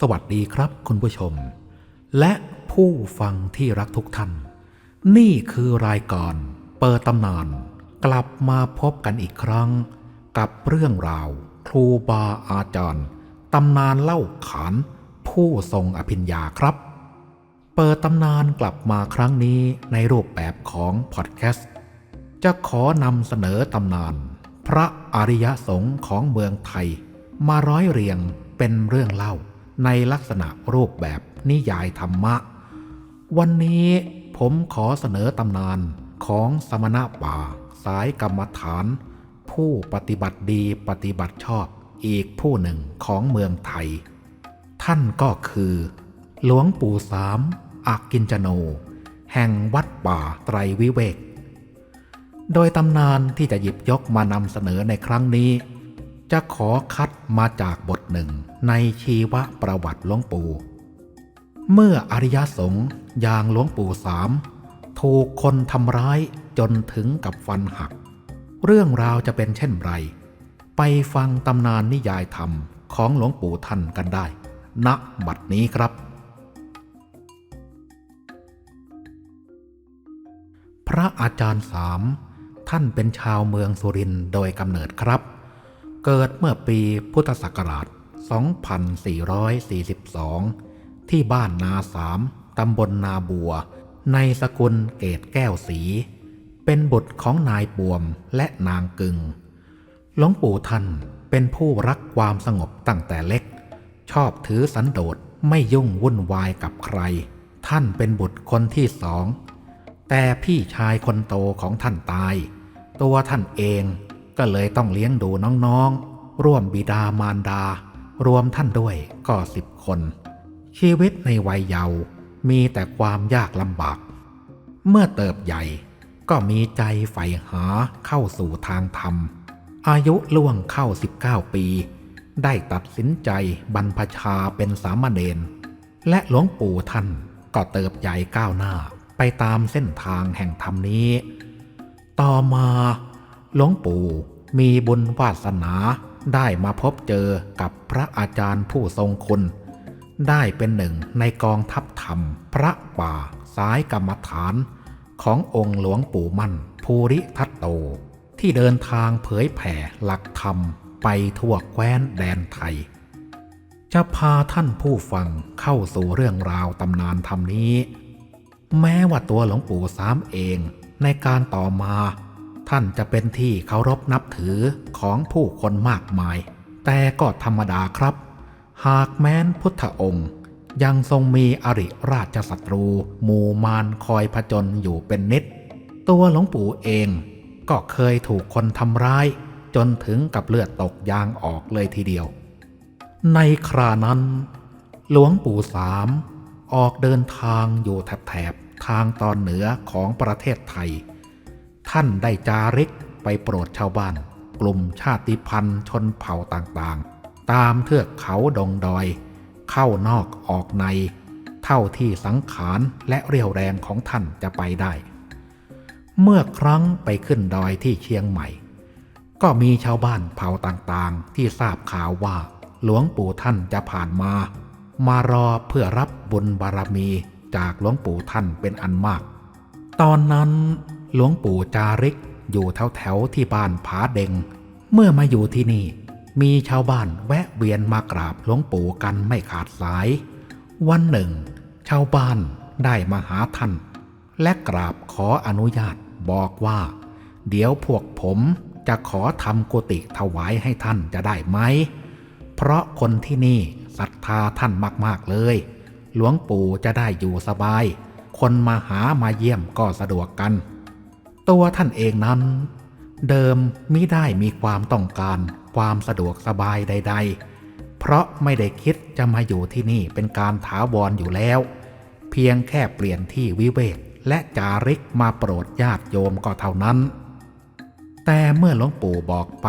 สวัสดีครับคุณผู้ชม และผู้ฟังที่รักทุกท่าน นี่คือรายการเปิดตำนาน กลับมาพบกันอีกครั้ง กับเรื่องราว ครูบาอาจารย์ตำนานเล่าขาน ผู้ทรงอภิญญาครับ เปิดตำนานกลับมาครั้งนี้ในรูปแบบของพอดแคสต์จะขอนำเสนอตำนาน พระอริยสงฆ์ของเมืองไทย มาร้อยเรียงเป็นเรื่องเล่า ในลักษณะรูปแบบนิยายธรรมะ วันนี้ผมขอเสนอตำนานของสมณะป่า สายกรรมฐาน ผู้ปฏิบัติดีปฏิบัติชอบอีกผู้หนึ่งของเมืองไทย ท่านก็คือ หลวงปู่สามอากินจโน แห่งวัดป่าไตรวิเวก โดยตำนานที่จะหยิบยกมานำเสนอในครั้งนี้ จะขอคัดมาจากบทหนึ่งในชีวประวัติหลวงปู่ เมื่ออริยสงฆ์อย่างหลวงปู่สามถูกคนทำร้ายจนถึงกับฟันหัก เรื่องราวจะเป็นเช่นไร ไปฟังตำนานนิยายธรรมของหลวงปู่ท่านกันได้ ณบัดนี้ครับ พระอาจารย์สามท่านเป็นชาวเมืองสุรินโดยกำเนิดครับ เกิดเมื่อปีพุทธศักราช 2442 ที่บ้านนาสามตำบลนาบัว ในสกุลเกตแก้วสี เป็นบุตรของนายปวมและนางกึงหลวงปู่ท่านเป็นผู้รักความสงบตั้งแต่เล็ก ชอบถือสันโดษไม่ยุ่งวุ่นวายกับใคร ท่านเป็นบุตรคนที่สอง แต่พี่ชายคนโตของท่านตาย ตัวท่านเอง ก็เลยต้องเลี้ยงดูน้องๆ ร่วมบิดามารดา รวมท่านด้วยก็สิบคน ชีวิตในวัยเยาว์มีแต่ความยากลำบาก เมื่อเติบใหญ่ก็มีใจใฝ่หาเข้าสู่ทางธรรม อายุล่วงเข้า 19 ปี ได้ตัดสินใจบรรพชาเป็นสามเณรและหลวงปู่ท่านก็เติบใหญ่ก้าวหน้าไปตามเส้นทางแห่งธรรมนี้ ต่อมา หลวงปู่มีบุญวาสนาได้มาพบเจอกับพระอาจารย์ผู้ทรงคุณ ได้เป็นหนึ่งในกองทัพธรรมพระป่าสายกรรมฐาน ขององค์หลวงปู่มั่นภูริทัตโต ที่เดินทางเผยแผ่หลักธรรมไปทั่วแคว้นแดนไทย จะพาท่านผู้ฟังเข้าสู่เรื่องราวตำนานธรรมนี้ แม้ว่าตัวหลวงปู่สามเองในการต่อมา ท่านจะเป็นที่เคารพนับถือของผู้คนมากมาย แต่ก็ธรรมดาครับ หากแม้นพุทธองค์ยังทรงมีอริราชศัตรูหมู่มารคอยผจญอยู่เป็นนิด ตัวหลวงปู่เองก็เคยถูกคนทำร้าย จนถึงกับเลือดตกยางออกเลยทีเดียว ในครานั้น หลวงปู่สามออกเดินทางอยู่แถบทางตอนเหนือของประเทศไทย ท่านได้จาริกไปโปรดชาวบ้าน กลุ่มชาติพันธุ์ชนเผ่าต่างๆ ตามเทือกเขาดงดอย เข้านอกออกใน เท่าที่สังขารและเรี่ยวแรงของท่านจะไปได้ เมื่อครั้งไปขึ้นดอยที่เชียงใหม่ ก็มีชาวบ้านเผ่าต่างๆ ที่ทราบข่าวว่าหลวงปู่ท่านจะผ่านมา มารอเพื่อรับบุญบารมีจากหลวงปู่ท่านเป็นอันมาก ตอนนั้น หลวงปู่จาริกอยู่แถวแถวที่บ้านผาเดง เมื่อมาอยู่ที่นี่ มีชาวบ้านแวะเวียนมากราบหลวงปู่กันไม่ขาดสาย วันหนึ่ง ชาวบ้านได้มาหาท่าน และกราบขออนุญาตบอกว่า เดี๋ยวพวกผมจะขอทำกุฏิถวายให้ท่านจะได้ไหม เพราะคนที่นี่ศรัทธาท่านมากๆเลย หลวงปู่จะได้อยู่สบาย คนมาหามาเยี่ยมก็สะดวกกัน ตัวท่านเองนั้น เดิมมิได้มีความต้องการความสะดวกสบายใด ๆ เพราะไม่ได้คิดจะมาอยู่ที่นี่เป็นการถาวรอยู่แล้ว เพียงแค่เปลี่ยนที่วิเวกและจาริกมาโปรดญาติโยมก็เท่านั้น แต่เมื่อหลวงปู่บอกไป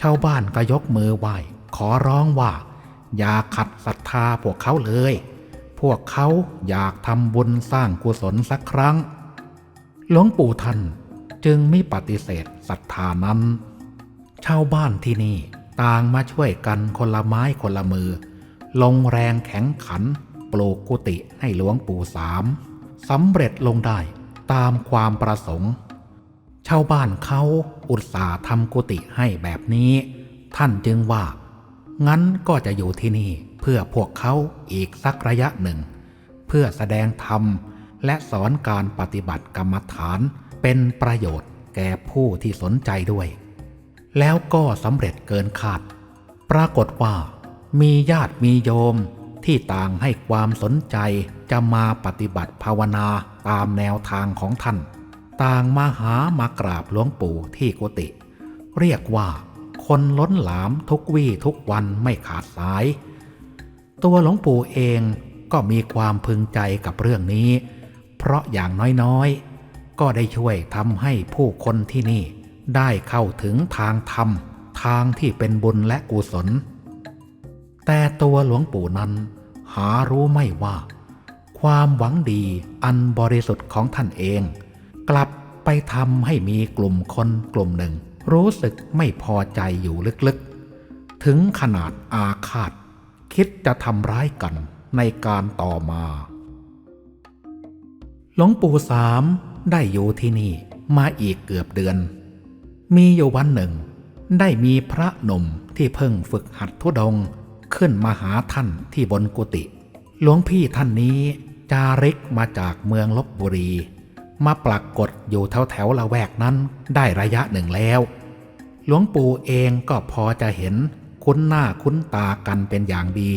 ชาวบ้านก็ยกมือไหว้ขอร้องว่า อย่าขัดศรัทธาพวกเขาเลย พวกเขาอยากทำบุญสร้างกุศลสักครั้ง หลวงปู่ท่านจึงไม่ปฏิเสธศรัทธานั้น ชาวบ้านที่นี่ต่างมาช่วยกันคนละไม้คนละมือ ลงแรงแข็งขันปลูกกุฏิให้หลวงปู่สามสำเร็จลงได้ตามความประสงค์ ชาวบ้านเขาอุตส่าห์ทำกุฏิให้แบบนี้ ท่านจึงว่า งั้นก็จะอยู่ที่นี่เพื่อพวกเขาอีกสักระยะหนึ่ง เพื่อแสดงธรรม และสอนการปฏิบัติกรรมฐานเป็นประโยชน์แก่ผู้ที่สนใจด้วย แล้วก็สำเร็จเกินคาด ปรากฏว่ามีญาติมีโยมที่ต่างให้ความสนใจจะมาปฏิบัติภาวนาตามแนวทางของท่าน ต่างมาหามากราบหลวงปู่ที่กุฏิเรียกว่าคนล้นหลามทุกวี่ทุกวันไม่ขาดสาย ตัวหลวงปู่เองก็มีความพึงใจกับเรื่องนี้ เพราะอย่างน้อยๆ ก็ได้ช่วยทำให้ผู้คนที่นี่ ได้เข้าถึงทางธรรม ทางที่เป็นบุญและกุศล แต่ตัวหลวงปู่นั้น หารู้ไม่ว่า ความหวังดีอันบริสุทธิ์ของท่านเอง กลับไปทำให้มีกลุ่มคนกลุ่มหนึ่ง รู้สึกไม่พอใจอยู่ลึกๆ ถึงขนาดอาฆาต คิดจะทำร้ายกันในการต่อมา หลวงปู่สามได้อยู่ที่นี่มาอีกเกือบเดือน มีอยู่วันหนึ่ง ได้มีพระหนุ่มที่เพิ่งฝึกหัดทุดงขึ้นมาหาท่านที่บนกุฏิหลวงพี่ท่านนี้จาริกมาจากเมืองลบบุรี มาปรากฏอยู่แถวแถวละแวกนั้นได้ระยะหนึ่งแล้ว หลวงปู่เองก็พอจะเห็นคุ้นหน้าคุ้นตากันเป็นอย่างดี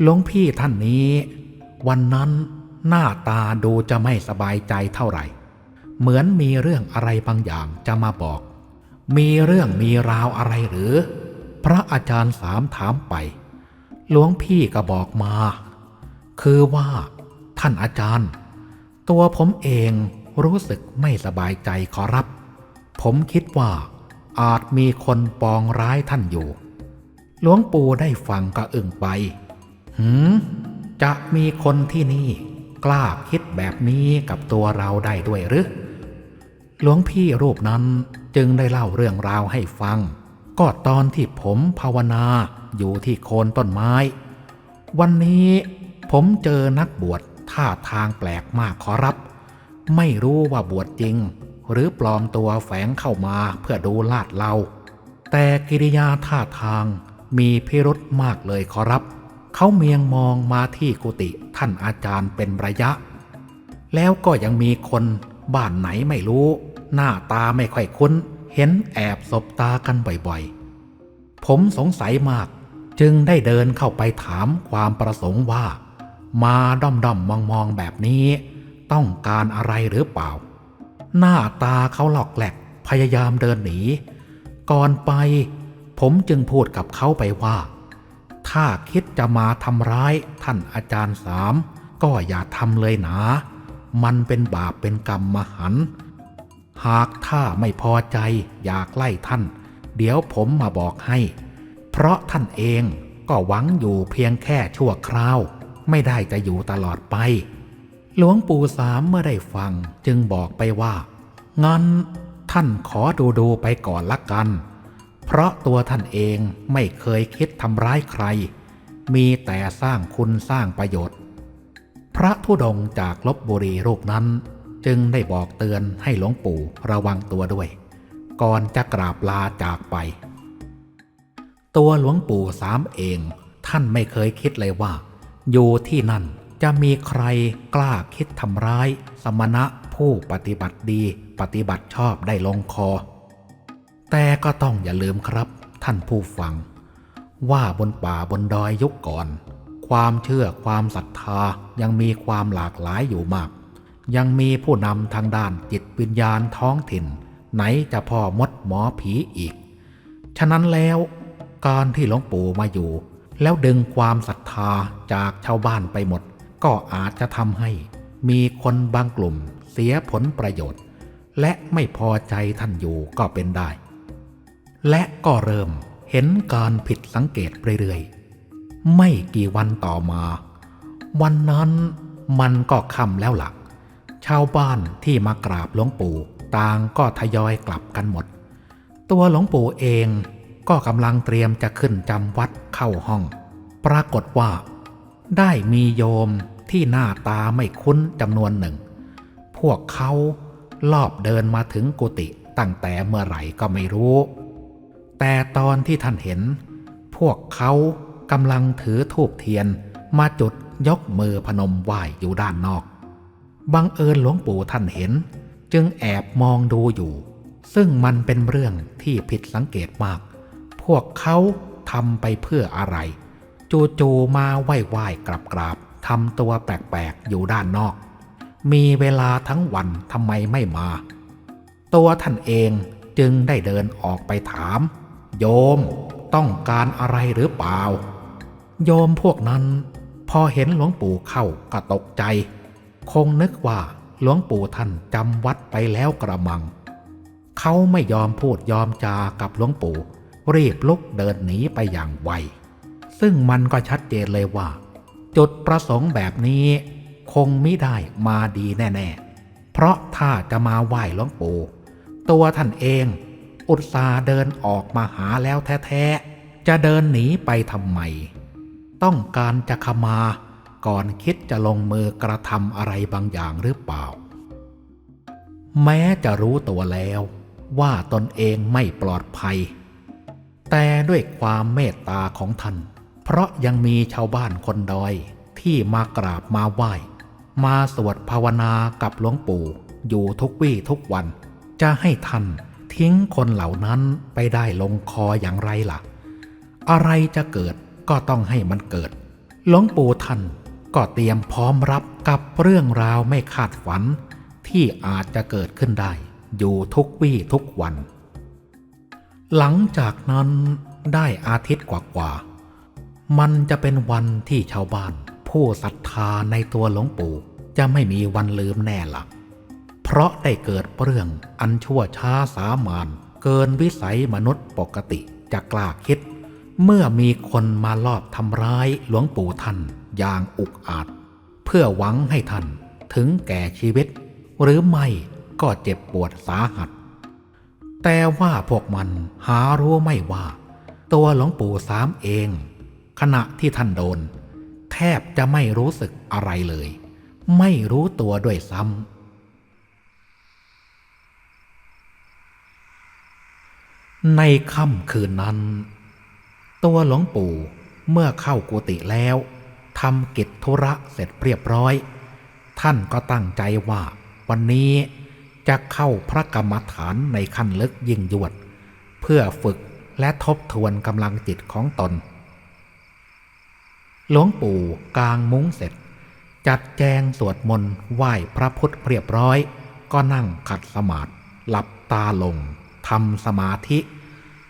หลวงพี่ท่านนี้ วันนั้น หน้าตาดูจะไม่สบายใจเท่าไหร่ เหมือนมีเรื่องอะไรบางอย่างจะมาบอก มีเรื่องมีราวอะไรหรือ พระอาจารย์สามถามไป หลวงพี่ก็บอกมา คือว่าท่านอาจารย์ ตัวผมเองรู้สึกไม่สบายใจขอรับ ผมคิดว่าอาจมีคนปองร้ายท่านอยู่ หลวงปู่ได้ฟังก็อึ้งไป หืม จะมีคนที่นี่ กล้าคิดแบบนี้กับตัวเราได้ด้วยหรือหลวงพี่รูปนั้นจึงได้เล่าเรื่องราวให้ฟัง ก็ตอนที่ผมภาวนาอยู่ที่โคนต้นไม้ วันนี้ผมเจอนักบวชท่าทางแปลกมากขอรับ ไม่รู้ว่าบวชจริง หรือปลอมตัวแฝงเข้ามาเพื่อดูลาดเรา แต่กิริยาท่าทางมีพิรุธมากเลยขอรับ เขาเมียงมองมาที่กุฏิท่านอาจารย์เป็นระยะ แล้วก็ยังมีคนบ้านไหนไม่รู้ หน้าตาไม่ค่อยคุ้น เห็นแอบสบตากันบ่อยๆ ผมสงสัยมากจึงได้เดินเข้าไปถามความประสงค์ว่า มาด้อมด้อมมองมองๆแบบนี้ ต้องการอะไรหรือเปล่า หน้าตาเขาหลอกแหลกพยายามเดินหนี ก่อนไป ผมจึงพูดกับเขาไปว่า ถ้าคิดจะมาทำร้ายท่านอาจารย์สาม ก็อย่าทำเลยนะ มันเป็นบาปเป็นกรรมมหัน หากถ้าไม่พอใจอยากไล่ท่าน เดี๋ยวผมมาบอกให้ เพราะท่านเองก็หวังอยู่เพียงแค่ชั่วคราว ไม่ได้จะอยู่ตลอดไป หลวงปู่สามเมื่อได้ฟังจึงบอกไปว่า งั้นท่านขอดูดูๆไปก่อนละกัน เพราะตัวท่านเองไม่เคยคิดทำร้ายใคร มีแต่สร้างคุณสร้างประโยชน์ พระธุดงจากลบบุรีรูปนั้น จึงได้บอกเตือนให้หลวงปู่ระวังตัวด้วย ก่อนจะกราบลาจากไป ตัวหลวงปู่สามเองท่านไม่เคยคิดเลยว่า อยู่ที่นั่นจะมีใครกล้าคิดทำร้าย สมณะผู้ปฏิบัติดีปฏิบัติชอบได้ลงคอ แต่ก็ต้องอย่าลืมครับ ท่านผู้ฟัง ว่าบนป่าบนดอยยุคก่อน ความเชื่อความศรัทธายังมีความหลากหลายอยู่มาก ยังมีผู้นำทางด้านจิตวิญญาณท้องถิ่น ไหนจะพ่อมดหมอผีอีก ฉะนั้นแล้วการที่หลวงปู่มาอยู่ แล้วดึงความศรัทธาจากชาวบ้านไปหมด ก็อาจจะทำให้มีคนบางกลุ่มเสียผลประโยชน์ และไม่พอใจท่านอยู่ก็เป็นได้ และก็เริ่มเห็นการผิดสังเกตเรื่อยๆ ไม่กี่วันต่อมา วันนั้นมันก็ค่ำแล้วล่ะ ชาวบ้านที่มากราบหลวงปู่ต่างก็ทยอยกลับกันหมด ตัวหลวงปู่เองก็กำลังเตรียมจะขึ้นจำวัดเข้าห้องปปรากฏว่า ได้มีโยมที่หน้าตาไม่คุ้นจำนวนหนึ่ง พวกเขาลอบเดินมาถึงกุฏิตั้งแต่เมื่อไหร่ก็ไม่รู้ แต่ตอนที่ท่านเห็น พวกเขากำลังถือธูปเทียนมาจุดยกมือพนมไหว้อยู่ด้านนอก บังเอิญหลวงปู่ท่านเห็น จึงแอบมองดูอยู่ ซึ่งมันเป็นเรื่องที่ผิดสังเกตมาก พวกเขาทำไปเพื่ออะไร จู่ๆมาไหว้ไหว้กราบกราบทำตัวแปลกๆอยู่ด้านนอก มีเวลาทั้งวันทำไมไม่มา ตัวท่านเองจึงได้เดินออกไปถาม โยมต้องการอะไรหรือเปล่า โยมพวกนั้น พอเห็นหลวงปู่เข้าก็ตกใจ คงนึกว่าหลวงปู่ท่านจำวัดไปแล้วกระมัง เขาไม่ยอมพูดยอมจากับหลวงปู่รีบลุกเดินหนีไปอย่างไว ซึ่งมันก็ชัดเจนเลยว่า จุดประสงค์แบบนี้ คงไม่ได้มาดีแน่ ๆ เพราะถ้าจะมาไหว้หลวงปู่ตัวท่านเอง อุตส่าห์เดินออกมาหาแล้วแท้ๆ จะเดินหนีไปทำไม ต้องการจะขมาก่อนคิดจะลงมือกระทำอะไรบางอย่างหรือเปล่า แม้จะรู้ตัวแล้วว่าตนเองไม่ปลอดภัย แต่ด้วยความเมตตาของท่าน เพราะยังมีชาวบ้านคนดอยที่มากราบมาไหว้ มาสวดภาวนากับหลวงปู่อยู่ทุกวี่ทุกวัน จะให้ท่าน ทิ้งคนเหล่านั้นไปได้ลงคออย่างไรล่ะ อะไรจะเกิดก็ต้องให้มันเกิด หลวงปู่ท่านก็เตรียมพร้อมรับกับเรื่องราวไม่คาดฝัน ที่อาจจะเกิดขึ้นได้ อยู่ทุกวี่ทุกวัน หลังจากนั้นได้อาทิตย์กว่าๆมันจะเป็นวันที่ชาวบ้าน ผู้ศรัทธาในตัวหลวงปู่จะไม่มีวันลืมแน่ละ่ะ เพราะได้เกิดเรื่องอันชั่วช้าสามานเกินวิสัยมนุษย์ปกติจะกล้าคิด เมื่อมีคนมาลอบทำร้ายหลวงปู่ท่านอย่างอุกอาจ เพื่อหวังให้ท่านถึงแก่ชีวิต หรือไม่ก็เจ็บปวดสาหัส แต่ว่าพวกมันหารู้ไม่ว่า ตัวหลวงปู่สามเอง ขณะที่ท่านโดน แทบจะไม่รู้สึกอะไรเลย ไม่รู้ตัวด้วยซ้ำ ในค่ำคืนนั้น ตัวหลวงปู่เมื่อเข้ากุฏิแล้วทำกิจธุระเสร็จเรียบร้อย ท่านก็ตั้งใจว่าวันนี้จะเข้าพระกรรมฐานในขั้นลึกยิ่งยวด เพื่อฝึกและทบทวนกำลังจิตของตน หลวงปู่กางมุ้งเสร็จ จัดแจงสวดมนต์ไหว้พระพุทธเรียบร้อย ก็นั่งขัดสมาธิหลับตาลงทำสมาธิ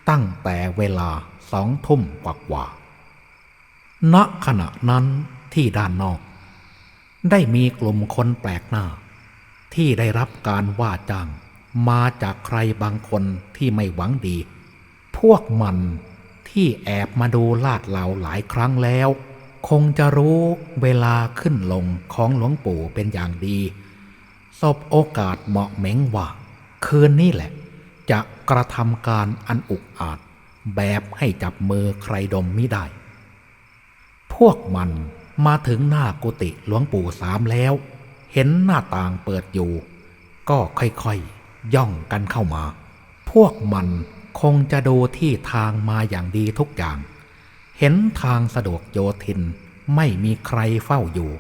ตั้งแต่เวลาสองทุ่มกว่าๆณขณะนั้นที่ด้านนอก ได้มีกลุ่มคนแปลกหน้า ที่ได้รับการว่าจ้างมาจากใครบางคนที่ไม่หวังดี พวกมันที่แอบมาดูลาดเหลาหลายครั้งแล้ว คงจะรู้เวลาขึ้นลงของหลวงปู่เป็นอย่างดีสบโอกาสเหมาะเหม็งว่า คืนนี้แหละ จะกระทำการอันอุกอาจ แบบให้จับมือใครดมไม่ได้ พวกมันมาถึงหน้ากุฏิหลวงปู่สามแล้ว เห็นหน้าต่างเปิดอยู่ ก็ค่อยๆย่องกันเข้ามา พวกมันคงจะดูที่ทางมาอย่างดีทุกอย่าง เห็นทางสะดวกโยทินไม่มีใครเฝ้าอยู่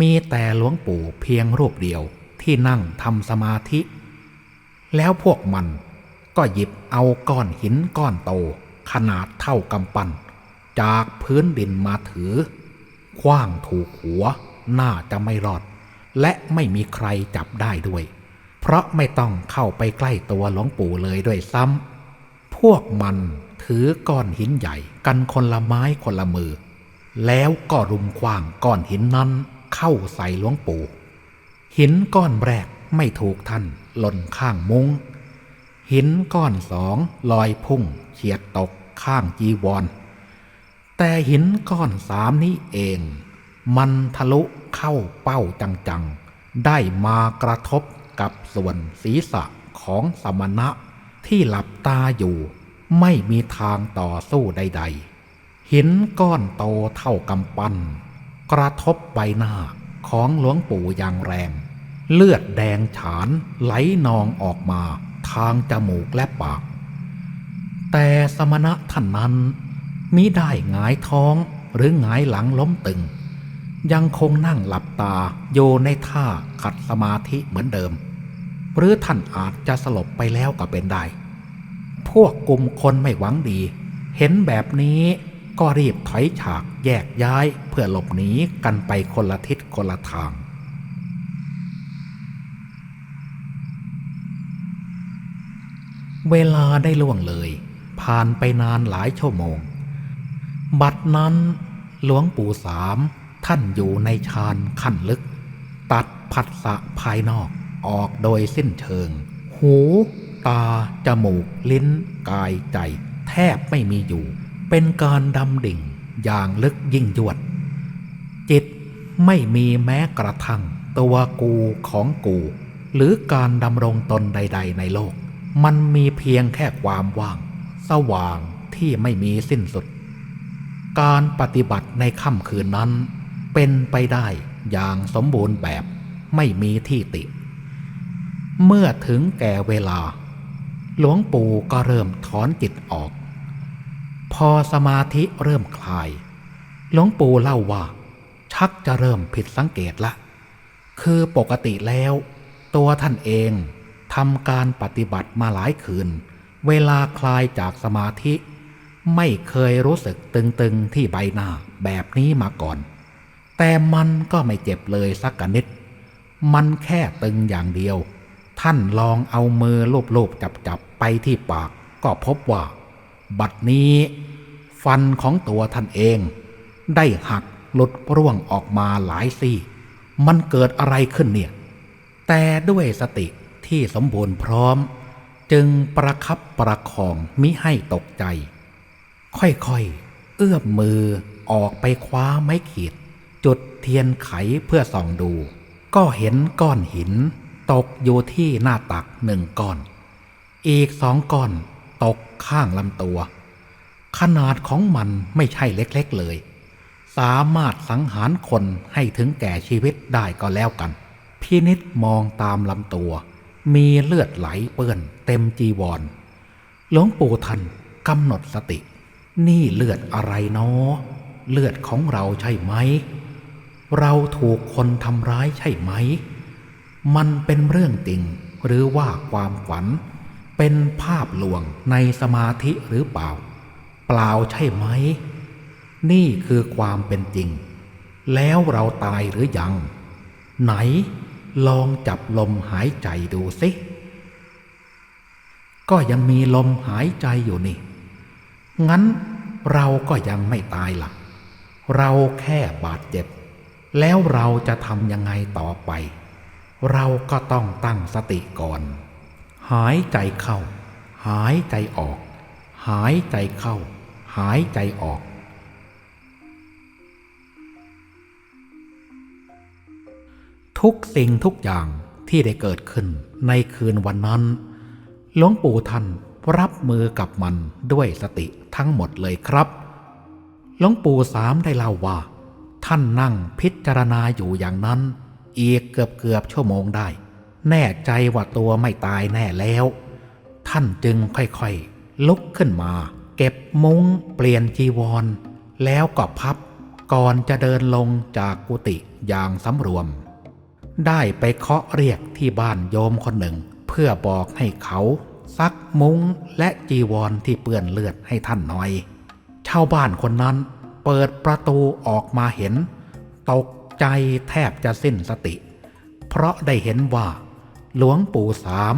มีแต่หลวงปู่เพียงรูปเดียวที่นั่งทำสมาธิ แล้วพวกมัน ก็หยิบเอาก้อนหินก้อนโต ขนาดเท่ากำปั้นจากพื้นดินมาถือคว้างถูกหัวน่าจะไม่รอด และไม่มีใครจับได้ด้วย เพราะไม่ต้องเข้าไปใกล้ตัวหลวงปู่เลยด้วยซ้ำพวกมันถือก้อนหินใหญ่กันคนละไม้คนละมือ แล้วก็รุมคว้างก้อนหินนั้นเข้าใส่หลวงปู่ หินก้อนแรกไม่ถูกท่านหล่นข้างมุง้ง หินก้อนสองลอยพุ่งเฉียดตกข้างจีวร แต่หินก้อนสามนี้เอง มันทะลุเข้าเป้าจังๆ ได้มากระทบกับส่วนศีรษะของสมณะที่หลับตาอยู่ไม่มีทางต่อสู้ใดๆ หินก้อนโตเท่ากำปั้นกระทบใบหน้าของหลวงปู่อย่างแรง เลือดแดงฉานไหลนองออกมา ทางจมูกและปาก แต่สมณะท่านนั้นมิได้หงายท้องหรือหงายหลังล้มตึง ยังคงนั่งหลับตาโยในท่าขัดสมาธิเหมือนเดิม หรือท่านอาจจะสลบไปแล้วก็เป็นได้ พวกกลุ่มคนไม่หวังดี เห็นแบบนี้ก็รีบถอยฉากแยกย้ายเพื่อหลบหนีกันไปคนละทิศคนละทาง เวลาได้ล่วงเลย ผ่านไปนานหลายชั่วโมง บัดนั้นหลวงปู่สามท่านอยู่ในฌานขั้นลึก ตัดผัสสะภายนอกออกโดยสิ้นเชิง หู ตา จมูก ลิ้น กายใจ แทบไม่มีอยู่ เป็นการดำดิ่งอย่างลึกยิ่งยวด จิตไม่มีแม้กระทั่งตัวกูของกู หรือการดำรงตนใด ๆ ในโลก มันมีเพียงแค่ความว่าง สว่างที่ไม่มีสิ้นสุด การปฏิบัติในค่ำคืนนั้น เป็นไปได้อย่างสมบูรณ์แบบไม่มีที่ติ เมื่อถึงแก่เวลา หลวงปู่ก็เริ่มถอนจิตออก พอสมาธิเริ่มคลาย หลวงปู่เล่าว่า ชักจะเริ่มผิดสังเกตละ คือปกติแล้ว ตัวท่านเอง ทำการปฏิบัติมาหลายคืน เวลาคลายจากสมาธิ ไม่เคยรู้สึกตึงๆที่ใบหน้าแบบนี้มาก่อน แต่มันก็ไม่เจ็บเลยสักกนิด มันแค่ตึงอย่างเดียว ท่านลองเอามือลูบๆจับๆไปที่ปากก็พบว่า บัดนี้ฟันของตัวท่านเอง ได้หักหลุดร่วงออกมาหลายซี่ มันเกิดอะไรขึ้นเนี่ย แต่ด้วยสติ ที่สมบูรณ์พร้อม จึงประคับประคองมิให้ตกใจ ค่อยๆ เอื้อมมือออกไปคว้าไม้ขีด จุดเทียนไขเพื่อส่องดู ก็เห็นก้อนหิน ตกอยู่ที่หน้าตักหนึ่งก้อน อีกสองก้อนตกข้างลำตัว ขนาดของมันไม่ใช่เล็กๆเลย สามารถสังหารคนให้ถึงแก่ชีวิตได้ก็แล้วกันพินิษมองตามลำตัว มีเลือดไหลเปื้อนเต็มจีวร หลวงปู่ท่านกำหนดสติ นี่เลือดอะไรเนาะเลือดของเราใช่ไหม เราถูกคนทำร้ายใช่ไหม มันเป็นเรื่องจริงหรือว่าความฝัน เป็นภาพลวงในสมาธิหรือเปล่า เปล่าใช่ไหม นี่คือความเป็นจริง แล้วเราตายหรือยัง ไหน ลองจับลมหายใจดูสิก็ยังมีลมหายใจอยู่นี่ งั้นเราก็ยังไม่ตายละ่ะเราแค่บาดเจ็บ แล้วเราจะทำยังไงต่อไป เราก็ต้องตั้งสติก่อน หายใจเข้า หายใจออก หายใจเข้า หายใจออก ทุกสิ่งทุกอย่างที่ได้เกิดขึ้นในคืนวันนั้น หลวงปู่ท่านรับมือกับมันด้วยสติทั้งหมดเลยครับหลวงปู่สามได้เล่าว่า ท่านนั่งพิจารณาอยู่อย่างนั้น อีกเกือบเกือบชั่วโมงได้ แน่ใจว่าตัวไม่ตายแน่แล้ว ท่านจึงค่อยๆ ลุกขึ้นมา เก็บมุง้งเปลี่ยนจีวร แล้วก็พับก่อนจะเดินลงจากกุฏิอย่างสำรวม ได้ไปเคาะเรียกที่บ้านโยมคนหนึ่ง เพื่อบอกให้เขาซักมุ้งและจีวรที่เปื้อนเลือดให้ท่านหน่อย ชาวบ้านคนนั้นเปิดประตูออกมาเห็น ตกใจแทบจะสิ้นสติ เพราะได้เห็นว่า หลวงปู่สาม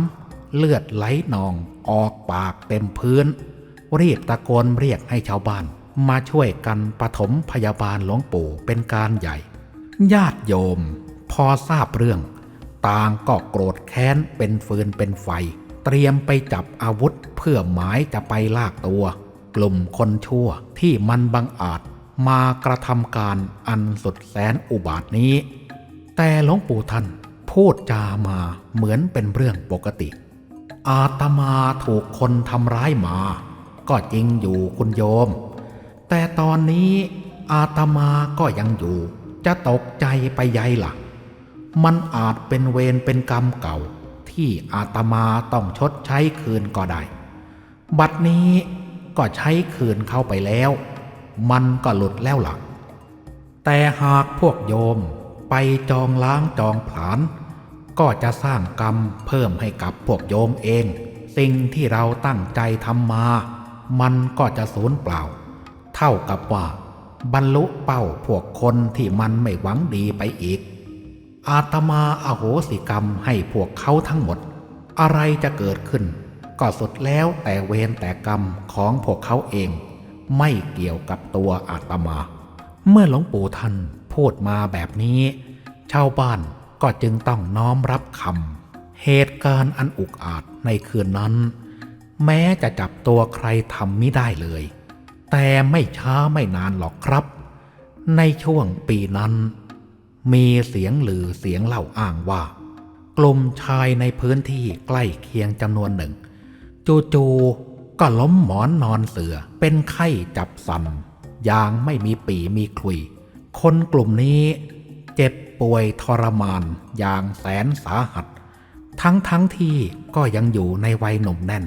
เลือดไหลนองออกปากเต็มพื้น รีบตะโกนเรียกให้ชาวบ้านมาช่วยกันปฐมพยาบาลหลวงปู่เป็นการใหญ่ ญาติโยม พอทราบเรื่อง ต่างก็โกรธแค้นเป็นฟืนเป็นไฟ เตรียมไปจับอาวุธเพื่อหมายจะไปลากตัว กลุ่มคนชั่วที่มันบังอาจมากระทำการอันสุดแสนอุบาทนี้ แต่หลวงปู่ท่านพูดจามาเหมือนเป็นเรื่องปกติ อาตมาถูกคนทำร้ายมา ก็จริงอยู่คุณโยม แต่ตอนนี้อาตมาก็ยังอยู่ จะตกใจไปใหญ่ละ่ะ มันอาจเป็นเวรเป็นกรรมเก่าที่อาตมาต้องชดใช้คืนก็ได้ บัดนี้ก็ใช้คืนเข้าไปแล้ว มันก็หลุดแล้วหลักแต่หากพวกโยมไปจองล้างจองผลาญก็จะสร้างกรรมเพิ่มให้กับพวกโยมเอง สิ่งที่เราตั้งใจทำมา มันก็จะสูญเปล่า เท่ากับว่า บรรลุเป้าพวกคนที่มันไม่หวังดีไปอีก อาตมาอาโหสิกรรมให้พวกเขาทั้งหมด อะไรจะเกิดขึ้น ก็สุดแล้วแต่เวรแต่กรรมของพวกเขาเอง ไม่เกี่ยวกับตัวอาตมา เมื่อหลวงปู่ท่านพูดมาแบบนี้ ชาวบ้านก็จึงต้องน้อมรับคำเหตุการณ์อันอุกอาจในคืนนั้น แม้จะจับตัวใครทำไม่ได้เลย แต่ไม่ช้าไม่นานหรอกครับ ในช่วงปีนั้น มีเสียงหรือเสียงเล่าอ้างว่า กลุ่มชายในพื้นที่ใกล้เคียงจำนวนหนึ่ง จู่ๆก็ล้มหมอนนอนเสือเป็นไข้จับสันอย่างไม่มีปีมีคลุย คนกลุ่มนี้เจ็บป่วยทรมานอย่างแสนสาหัส ทั้งทั้งที่ก็ยังอยู่ในวัยหนุ่มแน่น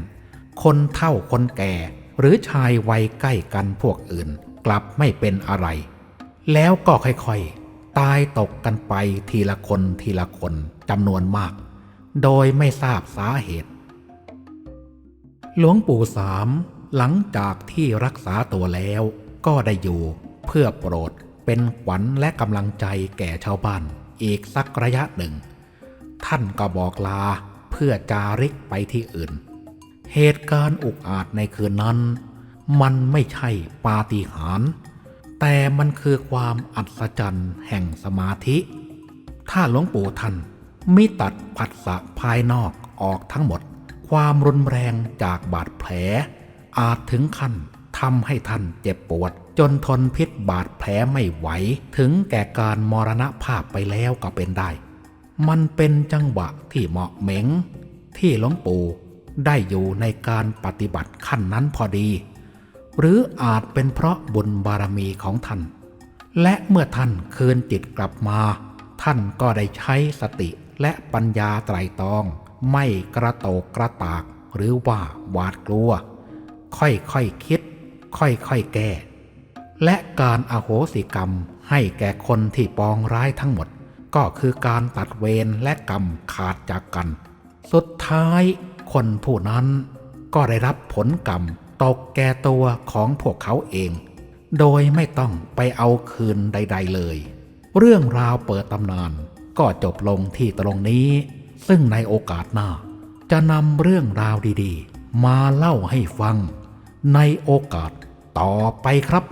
คนเฒ่าคนแก่หรือชายวัยใกล้กันพวกอื่นกลับไม่เป็นอะไร แล้วก็ค่อย ตายตกกันไปทีละคนทีละคนจำนวนมาก โดยไม่ทราบสาเหตุ หลวงปู่สามหลังจากที่รักษาตัวแล้วก็ได้อยู่เพื่อโปรดเป็นขวัญและกำลังใจแก่ชาวบ้านอีกสักระยะหนึ่ง ท่านก็บอกลาเพื่อจาริกไปที่อื่น เหตุการณ์อุกอาจในคืนนั้น มันไม่ใช่ปาฏิหาริย์ แต่มันคือความอัศจรรย์แห่งสมาธิ ถ้าหลวงปู่ท่านไมิตัดผัสสะภายนอกออกทั้งหมด ความรุนแรงจากบาดแผล อาจถึงขั้นทำให้ท่านเจ็บปวด จนทนพิษบาดแผลไม่ไหว ถึงแก่การมรณภาพไปแล้วก็เป็นได้ มันเป็นจังหวะที่เหมาะเหม็งที่หลวงปู่ได้อยู่ในการปฏิบัติขั้นนั้นพอดี หรืออาจเป็นเพราะบุญบารมีของท่าน และเมื่อท่านคืนจิตกลับมา ท่านก็ได้ใช้สติและปัญญาไตรตรอง ไม่กระโตกกระตากหรือว่าหวาดกลัว ค่อยๆคคิด ค่อยๆแก้ และการอาโหสิกรรมให้แก่คนที่ปองร้ายทั้งหมด ก็คือการตัดเวรและกรรมขาดจากกัน สุดท้ายคนผู้นั้นก็ได้รับผลกรรม ตกแก่ตัวของพวกเขาเอง โดยไม่ต้องไปเอาคืนใด ๆเลย เรื่องราวเปิดตำนานก็จบลงที่ตรงนี้ ซึ่งในโอกาสหน้า จะนำเรื่องราวดีๆ มาเล่าให้ฟัง ในโอกาสต่อไปครับ